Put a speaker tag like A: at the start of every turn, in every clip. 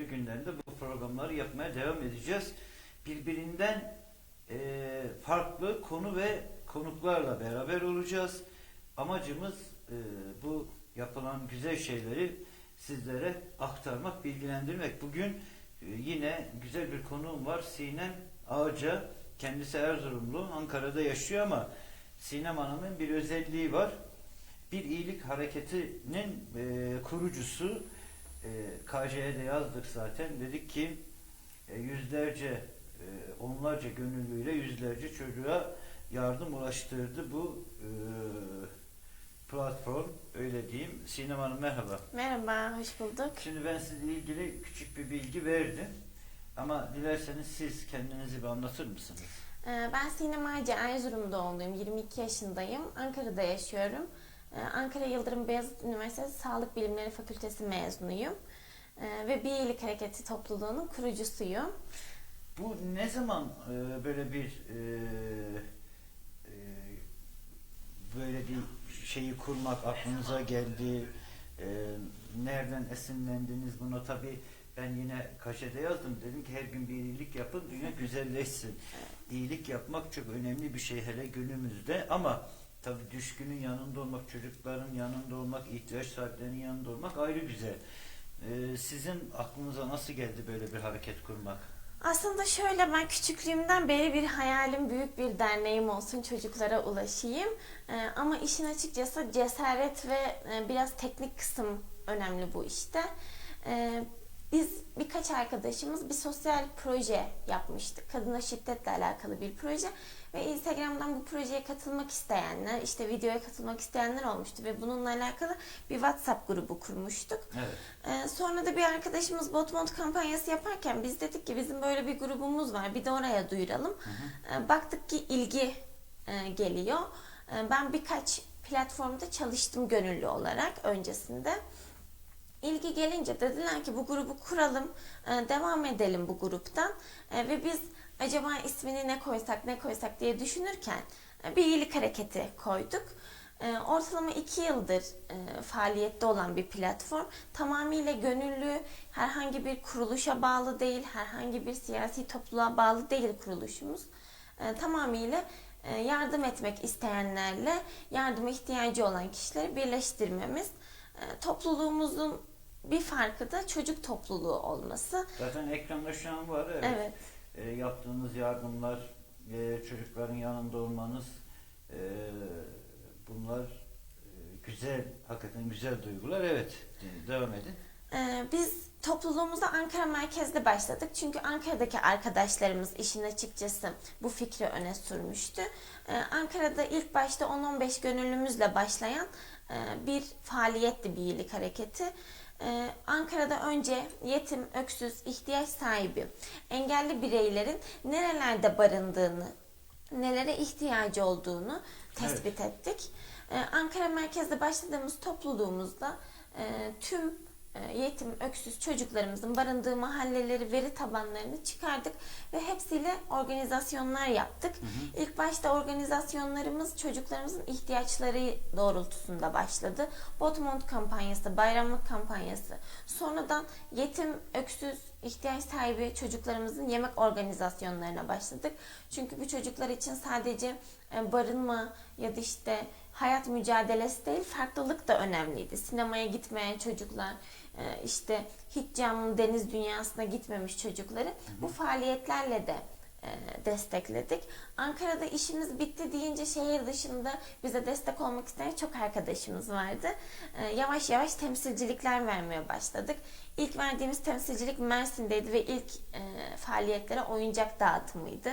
A: belirli günlerinde bu programları yapmaya devam edeceğiz. Birbirinden e, farklı konu ve konuklarla beraber olacağız. Amacımız e, bu yapılan güzel şeyleri sizlere aktarmak, bilgilendirmek. Bugün e, yine güzel bir konuğum var. Sinem Ağaca. Kendisi Erzurumlu. Ankara'da yaşıyor ama Sinem Hanım'ın bir özelliği var. Bir iyilik hareketinin e, kurucusu. E, KJ'ye de yazdık zaten. Dedik ki e, yüzlerce, e, onlarca gönüllüyle yüzlerce çocuğa yardım ulaştırdı bu e, platform. Öyle diyeyim. Sinem Hanım merhaba.
B: Merhaba, hoş bulduk.
A: Şimdi ben sizle ilgili küçük bir bilgi verdim. Ama dilerseniz siz kendinizi bir anlatır mısınız?
B: Ee, Ben Sinem Ağacı, Erzurum doğumluyum. 22 yaşındayım. Ankara'da yaşıyorum. Ee, Ankara Yıldırım Beyazıt Üniversitesi Sağlık Bilimleri Fakültesi mezunuyum. Ee, Ve Bir İyilik Hareketi topluluğunun kurucusuyum.
A: Bu ne zaman e, böyle bir e, e, böyle bir şeyi kurmak aklınıza geldi? Nereden esinlendiniz buna? Tabii ben yine kaşede yazdım. Dedim ki her gün bir iyilik yapın, dünya güzelleşsin. İyilik yapmak çok önemli bir şey hele günümüzde ama tabii düşkünün yanında olmak, çocukların yanında olmak, ihtiyaç sahiplerinin yanında olmak ayrı güzel. E, sizin aklınıza nasıl geldi böyle bir hareket kurmak?
B: Aslında şöyle ben küçüklüğümden beri bir hayalim büyük bir derneğim olsun çocuklara ulaşayım. Ee, ama işin açıkçası cesaret ve e, biraz teknik kısım önemli bu işte. Ee, biz birkaç arkadaşımız bir sosyal proje yapmıştık. Kadına şiddetle alakalı bir proje. Ve Instagram'dan bu projeye katılmak isteyenler, işte videoya katılmak isteyenler olmuştu. Ve bununla alakalı bir WhatsApp grubu kurmuştuk.
A: Evet.
B: Ee, sonra da bir arkadaşımız Botmont kampanyası yaparken biz dedik ki bizim böyle bir grubumuz var bir de oraya duyuralım. Ee, baktık ki ilgi e, geliyor. Ee, ben birkaç platformda çalıştım gönüllü olarak öncesinde. İlgi gelince dediler ki bu grubu kuralım, e, devam edelim bu gruptan E, ve biz acaba ismini ne koysak ne koysak diye düşünürken e, bir iyilik hareketi koyduk. Ortalama iki yıldır faaliyette olan bir platform. Tamamıyla gönüllü, herhangi bir kuruluşa bağlı değil, herhangi bir siyasi topluluğa bağlı değil kuruluşumuz. Tamamıyla yardım etmek isteyenlerle yardıma ihtiyacı olan kişileri birleştirmemiz. Topluluğumuzun bir farkı da çocuk topluluğu olması.
A: Zaten ekranda şu an var. Evet.
B: Evet.
A: E, yaptığınız yardımlar, e, çocukların yanında olmanız, e, bunlar e, güzel, hakikaten güzel duygular. Evet, e, devam edin.
B: Ee, biz topluluğumuza Ankara merkezde başladık. Çünkü Ankara'daki arkadaşlarımız işin açıkçası bu fikri öne sürmüştü. Ee, Ankara'da ilk başta 10-15 gönüllümüzle başlayan e, bir faaliyetti bir iyilik hareketi. Ee, Ankara'da önce yetim, öksüz, ihtiyaç sahibi, engelli bireylerin nerelerde barındığını, nelere ihtiyacı olduğunu tespit ettik. Ee, Ankara merkezde başladığımız topluluğumuzda e, tüm yetim, öksüz çocuklarımızın barındığı mahalleleri, veri tabanlarını çıkardık ve hepsiyle organizasyonlar yaptık. İlk başta organizasyonlarımız çocuklarımızın ihtiyaçları doğrultusunda başladı. Botmont kampanyası, bayramlık kampanyası. Sonradan yetim, öksüz, ihtiyaç sahibi çocuklarımızın yemek organizasyonlarına başladık. Çünkü bu çocuklar için sadece e, barınma ya da işte hayat mücadelesi değil farklılık da önemliydi. Sinemaya gitmeyen çocuklar, işte hiç canlı deniz dünyasına gitmemiş çocukları bu faaliyetlerle de e, destekledik. Ankara'da işimiz bitti deyince şehir dışında bize destek olmak isteyen çok arkadaşımız vardı. E, Yavaş yavaş temsilcilikler vermeye başladık. İlk verdiğimiz temsilcilik Mersin'deydi ve ilk e, faaliyetlere oyuncak dağıtımıydı.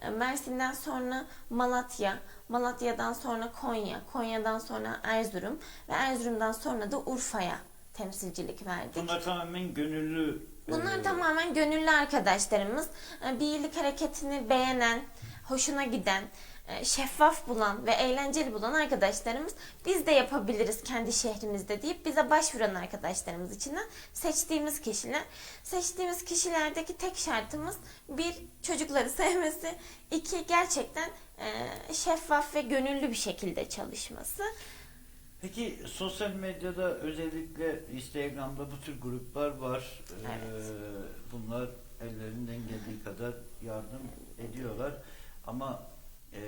B: E, Mersin'den sonra Malatya, Malatya'dan sonra Konya, Konya'dan sonra Erzurum ve Erzurum'dan sonra da Urfa'ya temsilcilik verdik.
A: Bunlar tamamen gönüllü.
B: Bunlar
A: e,
B: tamamen gönüllü arkadaşlarımız. Ee, Bir iyilik hareketini beğenen, hoşuna giden, e, şeffaf bulan ve eğlenceli bulan arkadaşlarımız biz de yapabiliriz kendi şehrimizde deyip bize başvuran arkadaşlarımız içinden seçtiğimiz kişiler. Seçtiğimiz kişilerdeki tek şartımız bir çocukları sevmesi, iki gerçekten e, şeffaf ve gönüllü bir şekilde çalışması.
A: Peki sosyal medyada özellikle Instagram'da bu tür gruplar var. Ee, bunlar ellerinden geldiği kadar yardım ediyorlar. Ama e,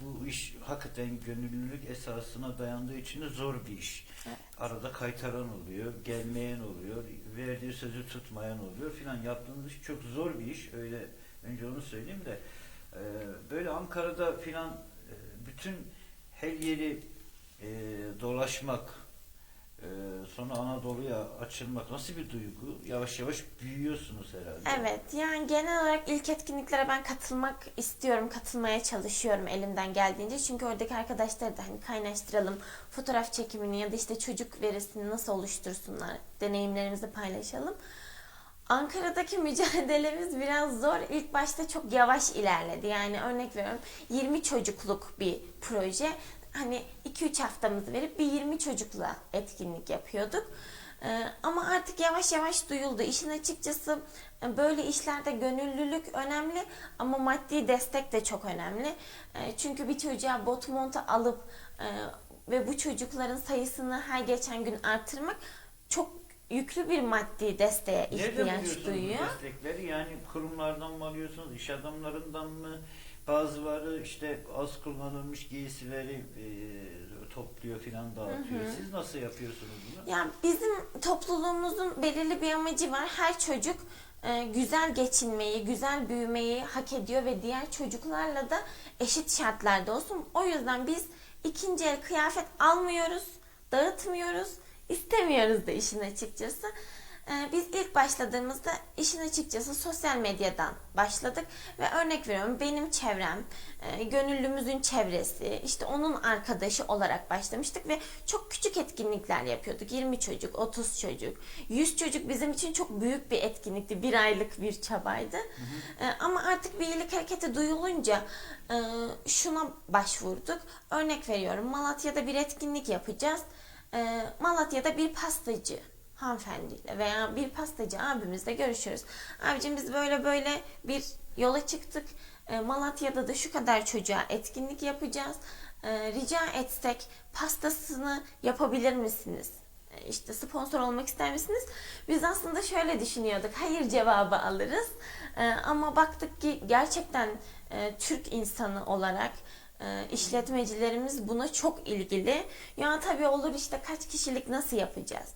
A: bu iş hakikaten gönüllülük esasına dayandığı için de zor bir iş.
B: Evet.
A: Arada kaytaran oluyor, gelmeyen oluyor, verdiği sözü tutmayan oluyor filan. Yaptığınız iş çok zor bir iş. Öyle önce onu söyleyeyim de e, böyle Ankara'da filan e, bütün her yeri e, dolaşmak, e, sonra Anadolu'ya açılmak nasıl bir duygu? Yavaş yavaş büyüyorsunuz herhalde.
B: Evet yani genel olarak ilk etkinliklere ben katılmak istiyorum, katılmaya çalışıyorum elimden geldiğince. Çünkü oradaki arkadaşları da hani kaynaştıralım, fotoğraf çekimini ya da işte çocuk verisini nasıl oluştursunlar, deneyimlerimizi paylaşalım. Ankara'daki mücadelemiz biraz zor. İlk başta çok yavaş ilerledi. Yani örnek veriyorum 20 çocukluk bir proje. Hani 2-3 haftamızı verip bir 20 çocukla etkinlik yapıyorduk. Ee, ama artık yavaş yavaş duyuldu. İşin açıkçası e, böyle işlerde gönüllülük önemli ama maddi destek de çok önemli. E, Çünkü bir çocuğa bot montu alıp e, ve bu çocukların sayısını her geçen gün artırmak çok yüklü bir maddi desteğe ihtiyaç
A: bu
B: duyuyor.
A: destekleri? Yani kurumlardan mı alıyorsunuz, iş adamlarından mı? Bazıları işte az kullanılmış giysileri e, topluyor filan dağıtıyor. Siz nasıl yapıyorsunuz bunu?
B: Yani bizim topluluğumuzun belirli bir amacı var. Her çocuk e, güzel geçinmeyi, güzel büyümeyi hak ediyor ve diğer çocuklarla da eşit şartlarda olsun. O yüzden biz ikinci el kıyafet almıyoruz, dağıtmıyoruz, istemiyoruz da işin açıkçası. E, Biz ilk başladığımızda işin açıkçası sosyal medyadan başladık ve örnek veriyorum benim çevrem, e, gönüllümüzün çevresi, işte onun arkadaşı olarak başlamıştık ve çok küçük etkinlikler yapıyorduk. 20 çocuk, 30 çocuk, 100 çocuk bizim için çok büyük bir etkinlikti. Bir aylık bir çabaydı. E, Ama artık bir iyilik hareketi duyulunca e, şuna başvurduk. Örnek veriyorum Malatya'da bir etkinlik yapacağız. E, Malatya'da bir pastacı hanımefendiyle veya bir pastacı abimizle görüşüyoruz. Abicim biz böyle böyle bir yola çıktık. E, Malatya'da da şu kadar çocuğa etkinlik yapacağız. E, rica etsek pastasını yapabilir misiniz? E, işte sponsor olmak ister misiniz? Biz aslında şöyle düşünüyorduk. Hayır cevabı alırız. Ama baktık ki gerçekten Türk insanı olarak işletmecilerimiz buna çok ilgili. Ya tabii olur işte kaç kişilik nasıl yapacağız?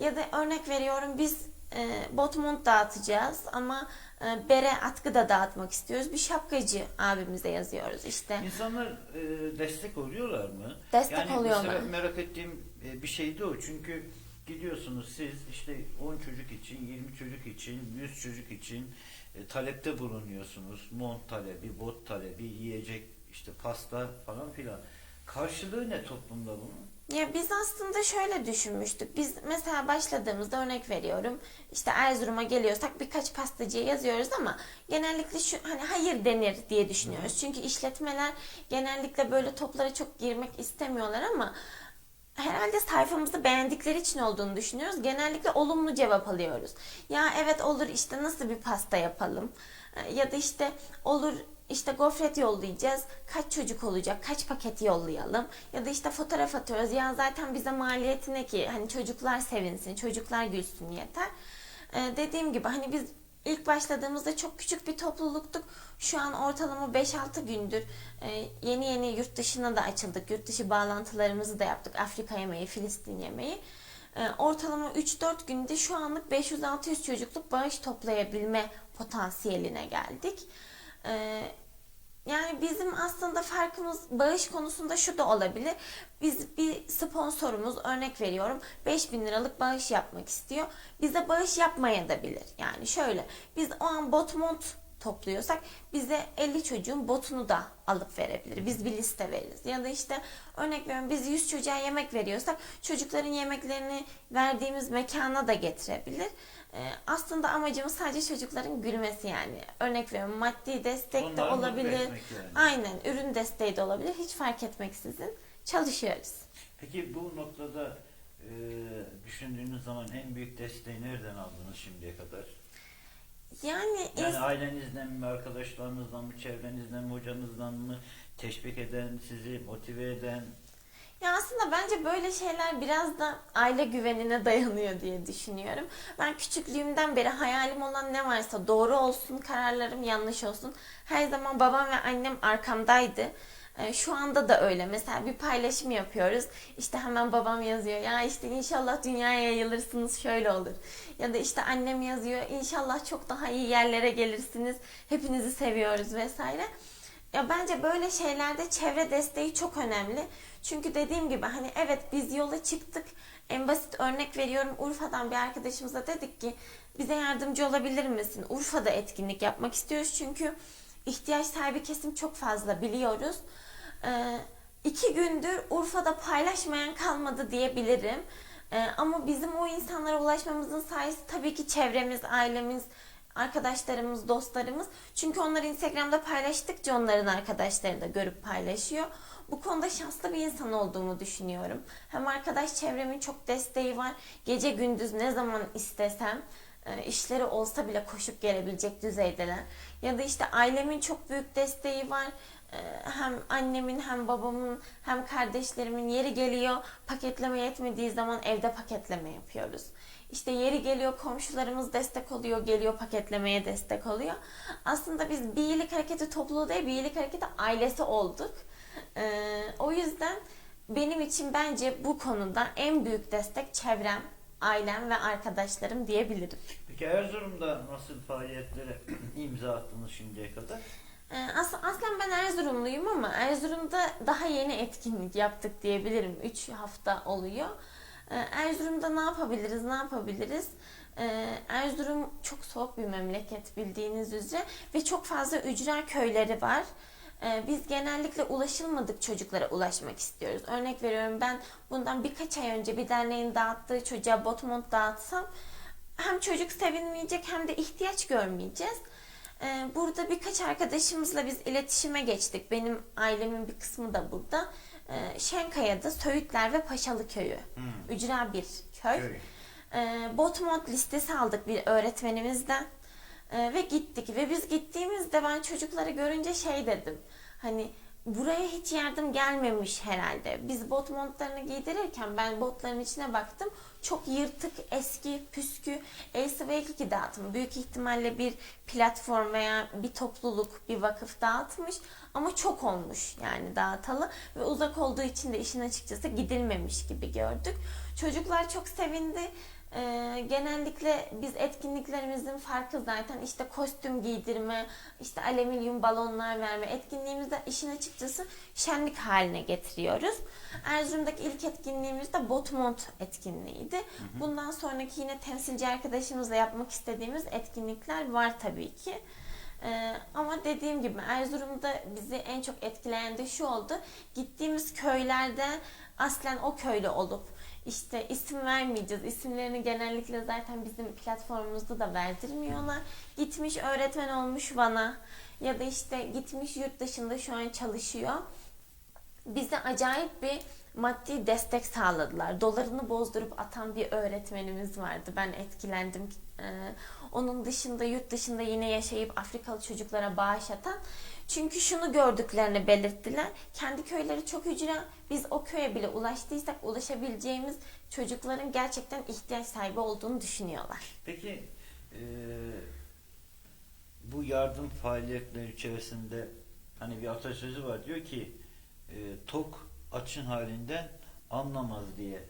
B: Ya da örnek veriyorum biz e, botmont dağıtacağız ama e, bere atkı da dağıtmak istiyoruz. Bir şapkacı abimize yazıyoruz işte.
A: İnsanlar e, destek oluyorlar mı?
B: Destek
A: yani
B: oluyorlar.
A: mesela merak ettiğim e, bir şeydi o. Çünkü gidiyorsunuz siz işte 10 çocuk için, 20 çocuk için, 100 çocuk için e, talepte bulunuyorsunuz. Mont talebi, bot talebi, yiyecek, işte pasta falan filan. Karşılığı ne toplumda bunun?
B: Ya biz aslında şöyle düşünmüştük. Biz mesela başladığımızda örnek veriyorum. İşte Erzurum'a geliyorsak birkaç pastacıya yazıyoruz ama genellikle şu hani hayır denir diye düşünüyoruz. Çünkü işletmeler genellikle böyle toplara çok girmek istemiyorlar ama herhalde sayfamızı beğendikleri için olduğunu düşünüyoruz. Genellikle olumlu cevap alıyoruz. Ya evet olur işte nasıl bir pasta yapalım? Ya da işte olur işte gofret yollayacağız. Kaç çocuk olacak? Kaç paket yollayalım? Ya da işte fotoğraf atıyoruz. Ya zaten bize maliyeti ne ki? Hani çocuklar sevinsin, çocuklar gülsün yeter. Ee, dediğim gibi hani biz ilk başladığımızda çok küçük bir topluluktuk. Şu an ortalama 5-6 gündür e, yeni yeni yurt dışına da açıldık. Yurt dışı bağlantılarımızı da yaptık. Afrika yemeği, Filistin yemeği. E, ortalama 3-4 günde şu anlık 500-600 çocukluk bağış toplayabilme potansiyeline geldik. E, yani bizim aslında farkımız bağış konusunda şu da olabilir. Biz bir sponsorumuz örnek veriyorum 5000 liralık bağış yapmak istiyor. Bize bağış yapmaya da bilir. Yani şöyle biz o an botmont topluyorsak bize 50 çocuğun botunu da alıp verebilir. Biz bir liste veririz. Ya da işte örnek veriyorum biz 100 çocuğa yemek veriyorsak çocukların yemeklerini verdiğimiz mekana da getirebilir. Ee, aslında amacımız sadece çocukların gülmesi yani. Örnek veriyorum maddi destek de
A: Onları mutlu
B: olabilir.
A: yani.
B: Aynen ürün desteği de olabilir. Hiç fark etmeksizin çalışıyoruz.
A: Peki bu noktada e, düşündüğünüz zaman en büyük desteği nereden aldınız şimdiye kadar?
B: Yani,
A: Yani ailenizden mi, arkadaşlarınızdan mı, çevrenizden mi, hocanızdan mı teşvik eden, sizi motive eden?
B: Ya aslında bence böyle şeyler biraz da aile güvenine dayanıyor diye düşünüyorum. Ben küçüklüğümden beri hayalim olan ne varsa doğru olsun, kararlarım yanlış olsun. Her zaman babam ve annem arkamdaydı. Ee, Şu anda da öyle. Mesela bir paylaşım yapıyoruz. İşte hemen babam yazıyor. Ya işte inşallah dünyaya yayılırsınız şöyle olur. Ya da işte annem yazıyor. İnşallah çok daha iyi yerlere gelirsiniz. Hepinizi seviyoruz vesaire. Ya bence böyle şeylerde çevre desteği çok önemli. Çünkü dediğim gibi hani evet biz yola çıktık. En basit örnek veriyorum Urfa'dan bir arkadaşımıza dedik ki bize yardımcı olabilir misin? Urfa'da etkinlik yapmak istiyoruz çünkü ihtiyaç sahibi kesim çok fazla biliyoruz. Ee, iki gündür Urfa'da paylaşmayan kalmadı diyebilirim. Ee, ama bizim o insanlara ulaşmamızın sayesi tabii ki çevremiz, ailemiz, arkadaşlarımız, dostlarımız. Çünkü onlar Instagram'da paylaştıkça onların arkadaşları da görüp paylaşıyor. Bu konuda şanslı bir insan olduğumu düşünüyorum. Hem arkadaş çevremin çok desteği var. Gece gündüz ne zaman istesem e, işleri olsa bile koşup gelebilecek düzeydeler. Ya da işte ailemin çok büyük desteği var. E, Hem annemin hem babamın hem kardeşlerimin yeri geliyor paketleme yetmediği zaman evde paketleme yapıyoruz. İşte yeri geliyor komşularımız destek oluyor, geliyor paketlemeye destek oluyor. Aslında biz bir iyilik hareketi topluluğu değil, bir iyilik hareketi ailesi olduk. Ee, o yüzden benim için bence bu konuda en büyük destek çevrem, ailem ve arkadaşlarım diyebilirim.
A: Peki Erzurum'da nasıl faaliyetlere imza attınız şimdiye kadar?
B: Ee, as- aslen ben Erzurumluyum ama Erzurum'da daha yeni etkinlik yaptık diyebilirim. 3 hafta oluyor. Ee, Erzurum'da ne yapabiliriz, ne yapabiliriz? Ee, Erzurum çok soğuk bir memleket bildiğiniz üzere ve çok fazla ücra köyleri var. Ee, Biz genellikle ulaşılmadık çocuklara ulaşmak istiyoruz. Örnek veriyorum ben bundan birkaç ay önce bir derneğin dağıttığı çocuğa botmont dağıtsam hem çocuk sevinmeyecek hem de ihtiyaç görmeyeceğiz. Ee, Burada birkaç arkadaşımızla biz iletişime geçtik. Benim ailemin bir kısmı da burada. Ee, Şenkaya'da Söğütler ve Paşalı Köyü.
A: Hmm.
B: Ücra bir köy.
A: Köy.
B: Botmont listesi aldık bir öğretmenimizden. Ee, ve gittik. Ve biz gittiğimizde ben çocukları görünce şey dedim. Hani buraya hiç yardım gelmemiş herhalde. Biz bot montlarını giydirirken ben botların içine baktım. Çok yırtık, eski, püskü, LCV2 dağıtım. Büyük ihtimalle bir platform veya bir topluluk, bir vakıf dağıtmış. Ama çok olmuş yani dağıtalı. Ve uzak olduğu için de işin açıkçası gidilmemiş gibi gördük. Çocuklar çok sevindi. Ee, genellikle biz etkinliklerimizin farkı zaten işte kostüm giydirme, işte alüminyum balonlar verme etkinliğimizde işin açıkçası şenlik haline getiriyoruz. Erzurum'daki ilk etkinliğimiz de Botmont etkinliğiydi. Bundan sonraki yine temsilci arkadaşımızla yapmak istediğimiz etkinlikler var tabii ki. Ee, ama dediğim gibi Erzurum'da bizi en çok etkileyen de şu oldu. Gittiğimiz köylerde aslen o köylü olup işte isim vermeyeceğiz. İsimlerini genellikle zaten bizim platformumuzda da verdirmiyorlar. Gitmiş öğretmen olmuş Van'a ya da işte gitmiş yurt dışında şu an çalışıyor. Bize acayip bir maddi destek sağladılar. Dolarını bozdurup atan bir öğretmenimiz vardı. Ben etkilendim. Ee, onun dışında yurt dışında yine yaşayıp Afrikalı çocuklara bağış atan. Çünkü şunu gördüklerini belirttiler. Kendi köyleri çok ücra. Biz o köye bile ulaştıysak ulaşabileceğimiz çocukların gerçekten ihtiyaç sahibi olduğunu düşünüyorlar.
A: Peki e, bu yardım faaliyetleri içerisinde hani bir atasözü var diyor ki e, tok açın halinden anlamaz diye.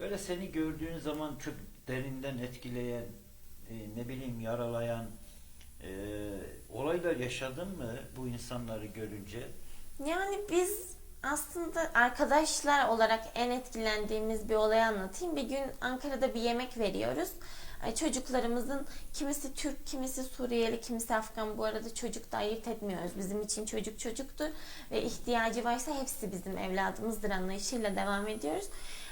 A: Böyle seni gördüğün zaman çok derinden etkileyen e, ne bileyim yaralayan e, olaylar yaşadın mı bu insanları görünce?
B: Yani biz aslında arkadaşlar olarak en etkilendiğimiz bir olayı anlatayım. Bir gün Ankara'da bir yemek veriyoruz. Çocuklarımızın kimisi Türk, kimisi Suriyeli, kimisi Afgan. Bu arada çocuk da ayırt etmiyoruz. Bizim için çocuk çocuktur ve ihtiyacı varsa hepsi bizim evladımızdır anlayışıyla devam ediyoruz.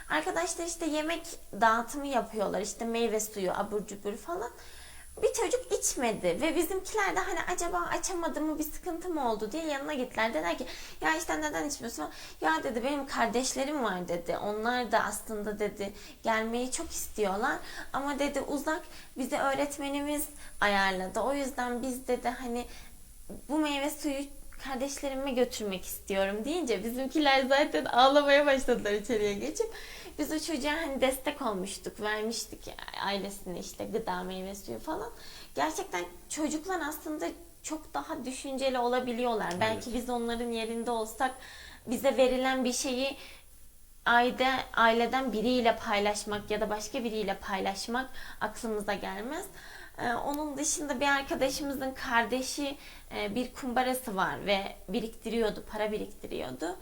B: Arkadaşlar işte yemek dağıtımı yapıyorlar. İşte meyve suyu, abur cubur falan. Bir çocuk içmedi ve bizimkiler de hani acaba açamadı mı bir sıkıntı mı oldu diye yanına gittiler. Dediler ki ya işte neden içmiyorsun? Ya dedi benim kardeşlerim var dedi. Onlar da aslında dedi gelmeyi çok istiyorlar. Ama dedi uzak bize öğretmenimiz ayarladı. O yüzden biz dedi hani bu meyve suyu kardeşlerime götürmek istiyorum deyince bizimkiler zaten ağlamaya başladılar içeriye geçip. Biz o çocuğa hani destek olmuştuk, vermiştik ailesine işte gıda, meyve suyu falan. Gerçekten çocuklar aslında çok daha düşünceli olabiliyorlar. Belki biz onların yerinde olsak bize verilen bir şeyi aile aileden biriyle paylaşmak ya da başka biriyle paylaşmak aklımıza gelmez. Ee, onun dışında bir arkadaşımızın kardeşi e, bir kumbarası var ve biriktiriyordu, para biriktiriyordu.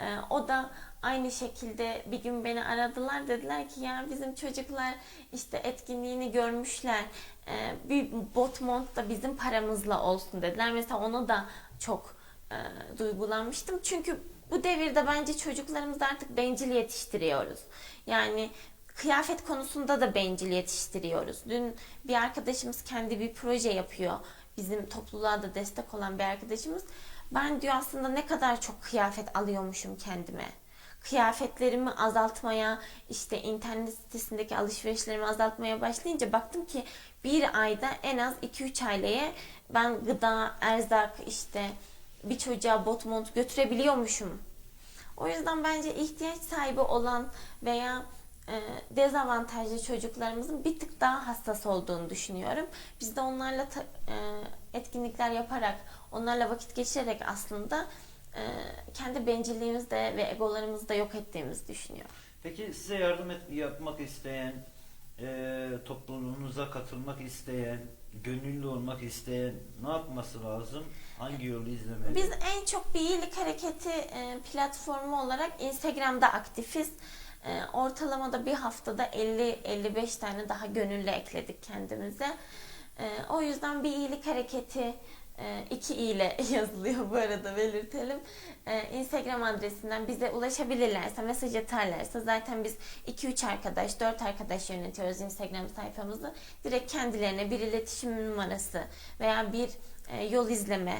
B: Ee, o da aynı şekilde bir gün beni aradılar dediler ki ya bizim çocuklar işte etkinliğini görmüşler. Ee, bir bot mont da bizim paramızla olsun dediler. Mesela onu da çok e, duygulanmıştım. Çünkü bu devirde bence çocuklarımızı artık bencil yetiştiriyoruz. Yani kıyafet konusunda da bencil yetiştiriyoruz. Dün bir arkadaşımız kendi bir proje yapıyor. Bizim topluluğa da destek olan bir arkadaşımız. Ben diyor aslında ne kadar çok kıyafet alıyormuşum kendime. Kıyafetlerimi azaltmaya, işte internet sitesindeki alışverişlerimi azaltmaya başlayınca baktım ki bir ayda en az 2-3 aileye ben gıda, erzak, işte bir çocuğa bot mont götürebiliyormuşum. O yüzden bence ihtiyaç sahibi olan veya dezavantajlı çocuklarımızın bir tık daha hassas olduğunu düşünüyorum. Biz de onlarla e, etkinlikler yaparak, onlarla vakit geçirerek aslında e, kendi bencilliğimizi de ve egolarımızı da yok ettiğimizi düşünüyorum.
A: Peki size yardım et, yapmak isteyen, e, topluluğunuza katılmak isteyen, gönüllü olmak isteyen ne yapması lazım? Hangi yolu izlemeli?
B: Biz en çok bir iyilik hareketi e, platformu olarak Instagram'da aktifiz. E, ortalamada bir haftada 50-55 tane daha gönüllü ekledik kendimize. E, o yüzden bir iyilik hareketi e, iki i ile yazılıyor bu arada belirtelim. E, Instagram adresinden bize ulaşabilirlerse, mesaj atarlarsa zaten biz 2-3 arkadaş, 4 arkadaş yönetiyoruz Instagram sayfamızı. Direkt kendilerine bir iletişim numarası veya bir e, yol izleme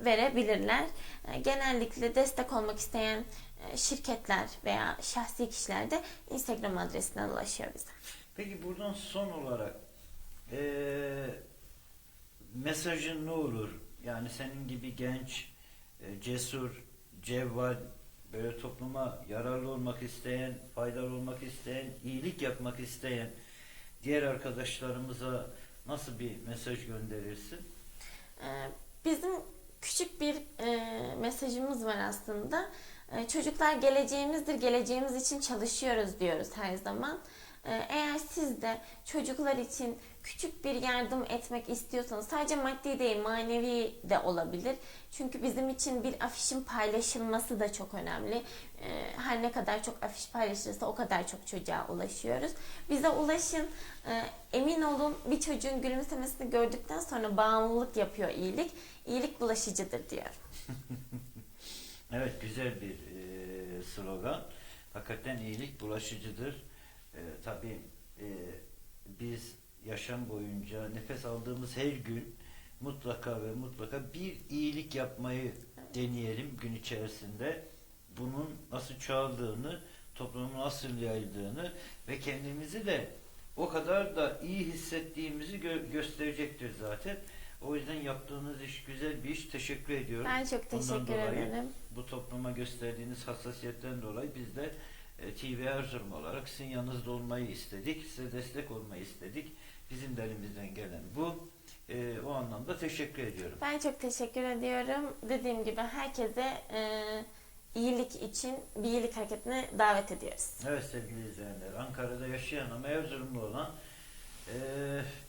B: verebilirler. Genellikle destek olmak isteyen şirketler veya şahsi kişiler de Instagram adresinden ulaşıyor bize.
A: Peki buradan son olarak eee mesajın ne olur? Yani senin gibi genç, e, cesur, cevval, böyle topluma yararlı olmak isteyen, faydalı olmak isteyen, iyilik yapmak isteyen diğer arkadaşlarımıza nasıl bir mesaj gönderirsin?
B: Ee, Bizim küçük bir e, mesajımız var aslında. E, Çocuklar geleceğimizdir, geleceğimiz için çalışıyoruz diyoruz her zaman. E, Eğer siz de çocuklar için küçük bir yardım etmek istiyorsanız sadece maddi değil manevi de olabilir. Çünkü bizim için bir afişin paylaşılması da çok önemli. E, Her ne kadar çok afiş paylaşılırsa o kadar çok çocuğa ulaşıyoruz. Bize ulaşın. Emin olun bir çocuğun gülümsemesini gördükten sonra bağımlılık yapıyor iyilik. İyilik bulaşıcıdır diyor.
A: Evet güzel bir e, slogan. Hakikaten iyilik bulaşıcıdır. E, tabii e, biz yaşam boyunca nefes aldığımız her gün mutlaka ve mutlaka bir iyilik yapmayı deneyelim gün içerisinde. Bunun nasıl çoğaldığını, toplumun nasıl yayıldığını ve kendimizi de o kadar da iyi hissettiğimizi gö- gösterecektir zaten. O yüzden yaptığınız iş güzel bir iş. Teşekkür ediyorum.
B: Ben çok
A: Bundan
B: teşekkür
A: dolayı
B: ederim.
A: bu topluma gösterdiğiniz hassasiyetten dolayı biz de e, TV Erzurum olarak sizin yanınızda olmayı istedik. Size destek olmayı istedik. Bizim de elimizden gelen bu. E, o anlamda teşekkür ediyorum.
B: Ben çok teşekkür ediyorum. Dediğim gibi herkese e, iyilik için bir iyilik hareketine davet ediyoruz.
A: Evet sevgili izleyenler, Ankara'da yaşayan ama Erzurumlu olan e,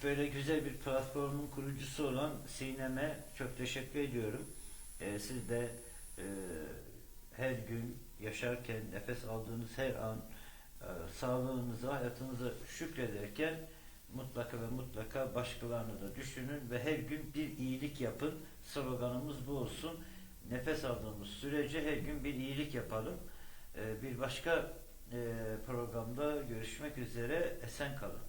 A: böyle güzel bir platformun kurucusu olan Sinem'e çok teşekkür ediyorum. E, siz de e, her gün yaşarken, nefes aldığınız her an e, sağlığınıza, hayatınıza şükrederken mutlaka ve mutlaka başkalarını da düşünün ve her gün bir iyilik yapın. Sloganımız bu olsun. Nefes aldığımız sürece her gün bir iyilik yapalım. E, bir başka e, programda görüşmek üzere. Esen kalın.